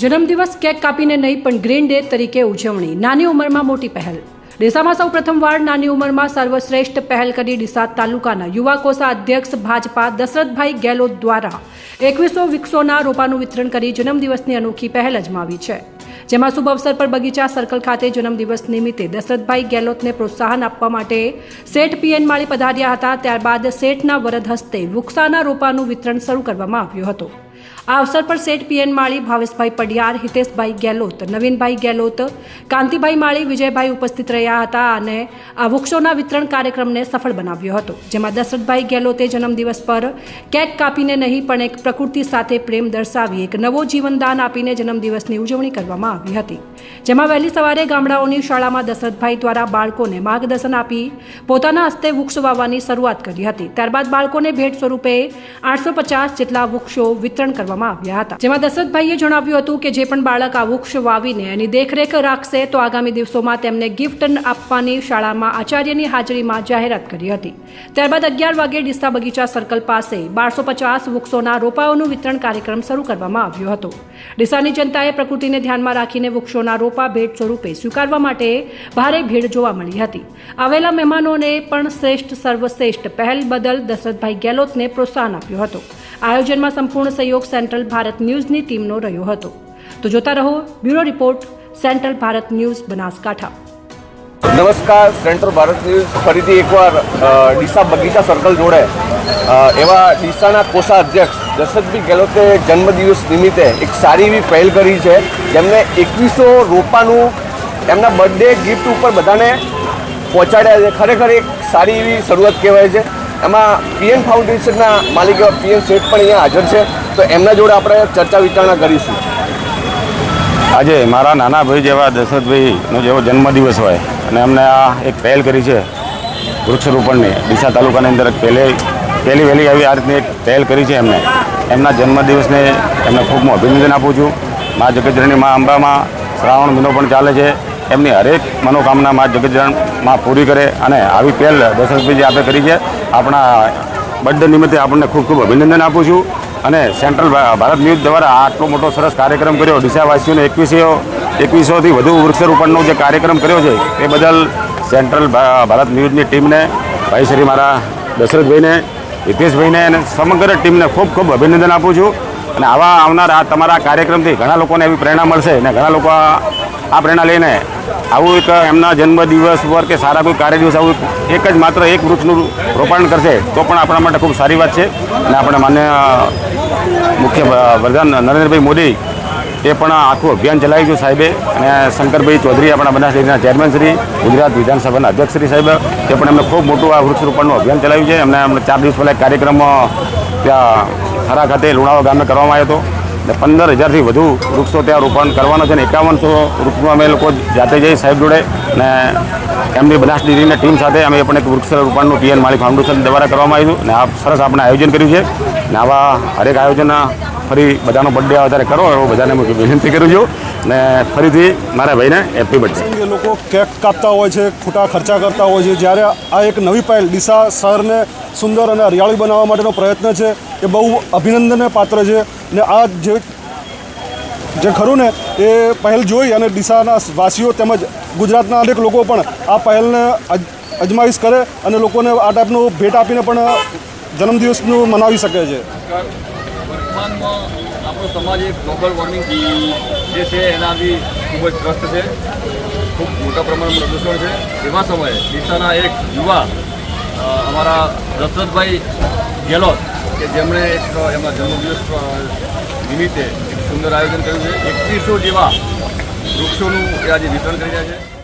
જન્મદિવસ કેક કાપીને નહીં, પણ ગ્રીન ડે તરીકે ઉજવણી. નાની ઉંમરમાં મોટી પહેલ. ડીસામાં સૌ પ્રથમવાર નાની ઉંમરમાં સર્વશ્રેષ્ઠ પહેલ કરી ડીસા તાલુકાના યુવા કોષા અધ્યક્ષ ભાજપા દશરથભાઈ ગેહલોત દ્વારા એકવીસો વિકસોના રોપાનું વિતરણ કરી જન્મદિવસની અનોખી પહેલ અજમાવી છે. જેમાં શુભ અવસર પર બગીચા સર્કલ ખાતે જન્મદિવસ નિમિત્તે દશરથભાઈ ગેહલોતને પ્રોત્સાહન આપવા માટે શેઠ પીએન માળી પધાર્યા હતા. ત્યારબાદ શેઠના વરદ હસ્તે વૃક્ષાના રોપાનું વિતરણ શરૂ કરવામાં આવ્યું હતું. આ અવસર પર શેઠ પીએન માળી, ભાવેશભાઈ પડિયાર, હિતેશભાઈ ગેહલોત નવીનભાઈ ગેહલોત કાંતિભાઈ માળી, વિજયભાઈ ઉપસ્થિત રહ્યા હતા અને આ વૃક્ષોના વિતરણ કાર્યક્રમને સફળ બનાવ્યો હતો, જેમાં દશરથભાઈ ગેહલોતે જન્મદિવસ પર કેક કાપીને નહીં પણ એક પ્રકૃતિ સાથે પ્રેમ દર્શાવી એક નવો જીવનદાન આપીને જન્મદિવસની ઉજવણી કરવામાં આવી હતી. જેમાં વહેલી સવારે ગામડાઓની શાળામાં દશરથભાઈ દ્વારા બાળકોને માર્ગદર્શન આપી પોતાના હસ્તે વૃક્ષ વાવવાની શરૂઆત કરી હતી. ત્યારબાદ બાળકોને ભેટ સ્વરૂપે આઠસો પચાસ જેટલા વૃક્ષો વિતરણ કરવામાં આવ્યા હતા. જેમાં દશરથભાઈએ જણાવ્યું હતું કે જે પણ બાળક આ વૃક્ષ વાવીને એની દેખરેખ રાખશે, તો આગામી દિવસોમાં તેમને ગિફ્ટ આપવાની શાળામાં આચાર્યની હાજરીમાં જાહેરાત કરી હતી. ત્યારબાદ અગિયાર વાગે ડિસ્તા બગીચા સર્કલ પાસે બારસો પચાસ વૃક્ષોના રોપાઓનું વિતરણ કાર્યક્રમ શરૂ કરવામાં આવ્યો હતો. ડીસાની જનતાએ પ્રકૃતિને ધ્યાનમાં રાખીને વૃક્ષોના રોપા ભેટ સ્વરૂપે સ્વીકારવા માટે ભારે ભીડ જોવા મળી હતી. આવેલા મહેમાનોને પણ શ્રેષ્ઠ, સર્વશ્રેષ્ઠ પહેલ બદલ દશરથભાઈ ગેહલોતને પ્રોત્સાહન આપ્યું હતું. આયોજનમાં સંપૂર્ણ સહયોગ સેન્ટ્રલ ભારત ન્યૂઝની ટીમનો રહ્યો હતો. તો જોતા રહો, bureau report, central Bharat news, Banaskantha. નમસ્કાર, સેન્ટ્રલ ભારત ન્યૂઝ ફરીથી એકવાર ડીસા બગીચા સર્કલ જોડે. એવા ડીસાના કોષા અધ્યક્ષ દશરથભાઈ ગેહલોતે જન્મદિવસ નિમિત્તે એક સારી એવી પહેલ કરી છે. જેમને એકવીસો રોપાનું એમના બર્થડે ગિફ્ટ ઉપર બધાને પહોંચાડ્યા છે. ખરેખર એક સારી એવી શરૂઆત કહેવાય છે. એમાં પીએન ફાઉન્ડેશનના માલિક પીએમ શેઠ પણ અહીંયા હાજર છે. તો એમના જોડે આપણે ચર્ચા વિચારણા કરીશું. આજે મારા નાના ભાઈ જેવા દશરથભાઈનો જેવો જન્મદિવસ હોય અને અમને આ એક પહેલ કરી છે વૃક્ષરોપણની. ડીસા તાલુકાની અંદર પહેલે, પહેલી વહેલી આવી આ રીતની એક પહેલ કરી છે એમને. એમના જન્મદિવસને એમને ખૂબ અભિનંદન આપું છું. મા જગતજનની મા અંબામાં શ્રાવણ મહિનો પણ ચાલે છે. એમની હરેક મનોકામના મા જગતજણમાં પૂરી કરે અને આવી પહેલ દશરથભાઈજી જે આપણે કરી છે. આપણા બર્થડે નિમિત્તે આપણને ખૂબ ખૂબ અભિનંદન આપું છું અને સેન્ટ્રલ ભારત ન્યૂઝ દ્વારા આટલો મોટો સરસ કાર્યક્રમ કર્યો. ડીસાવાસીઓને એકવીસો, એકવીસોથી વધુ વૃક્ષારોપણનો જે કાર્યક્રમ કર્યો છે, એ બદલ સેન્ટ્રલ ભારત ન્યૂઝની ટીમને, ભાઈ શ્રી મારા દશરથભાઈને, હિતેશભાઈને અને સમગ્ર ટીમને ખૂબ ખૂબ અભિનંદન આપું છું. અને આવા આવનાર તમારા કાર્યક્રમથી ઘણા લોકોને એવી પ્રેરણા મળશે અને ઘણા લોકો આ આ પ્રેરણા લઈને આવું એક એમના જન્મદિવસ પર કે સારા કોઈ કાર્ય દિવસ આવું એક જ માત્ર એક વૃક્ષનું રોપણ કરશે, તો પણ આપણા માટે ખૂબ સારી વાત છે. અને આપણે માન્ય મુખ્ય પ્રધાન નરેન્દ્રભાઈ મોદી એ પણ આખું અભિયાન ચલાવ્યું છે સાહેબે. અને શંકરભાઈ ચૌધરી આપણા બનાસડીના ચેરમેન શ્રી, ગુજરાત વિધાનસભાના અધ્યક્ષ શ્રી સાહેબ, તે પણ એમને ખૂબ મોટું આ વૃક્ષરોપણનું અભિયાન ચલાવ્યું છે. એમને અમને ચાર દિવસ પહેલાં એક કાર્યક્રમ ત્યાં ખરા ખાતે લુણાવા ગામે કરવામાં આવ્યો હતો. ને પંદર હજારથી વધુ વૃક્ષો ત્યાં રોપણ કરવાનો છે અને એકાવનસો વૃક્ષો અમે લોકો જાતે જઈ સાહેબ જોડે ને એમની બનાસ ડેરીની ટીમ સાથે અમે પણ એક વૃક્ષ રોપણનું પીએન માળી ફાઉન્ડેશન દ્વારા કરવામાં આવ્યું ને આ સરસ આપણે આયોજન કર્યું છે. ને આવા હરેક આયોજન ફરી બધાનો બર્થડે આવે ત્યારે કરો, એવું બધાને હું વિનંતી કરું છું. ને ફરીથી મારા ભાઈને હેપી બર્થડે એ લોકો કેક કાપતા હોય છે, ખોટા ખર્ચા કરતા હોય છે, જ્યારે આ એક નવી પહેલ ડીસા શહેરને સુંદર અને હરિયાળી બનાવવા માટેનો પ્રયત્ન છે, એ બહુ અભિનંદનને પાત્ર છે. ને આ જે જે ખરું ને એ પહેલ જોઈ અને ડીસાના વાસીઓ તેમજ ગુજરાતના અનેક લોકો પણ આ પહેલને અજ- અજમાઈશ કરે અને લોકોને આ ટાઈપનું ભેટ આપીને પણ જન્મદિવસનું મનાવી શકે છે. વર્તમાનમાં આપણો સમાજ એક ગ્લોબલ વોર્મિંગ જે છે એનાથી ખૂબ જ ત્રસ્ત છે. ખૂબ મોટા પ્રમાણમાં પ્રદૂષણ છે. એવા સમયે ડીસાના એક યુવા અમારા દશરથભાઈ ગેહલોત કે જેમણે એક એમના જન્મદિવસ નિમિત્તે એક સુંદર આયોજન કર્યું છે. એકવીસો જેવા વૃક્ષોનું એ આજે વિતરણ કરી રહ્યા છે.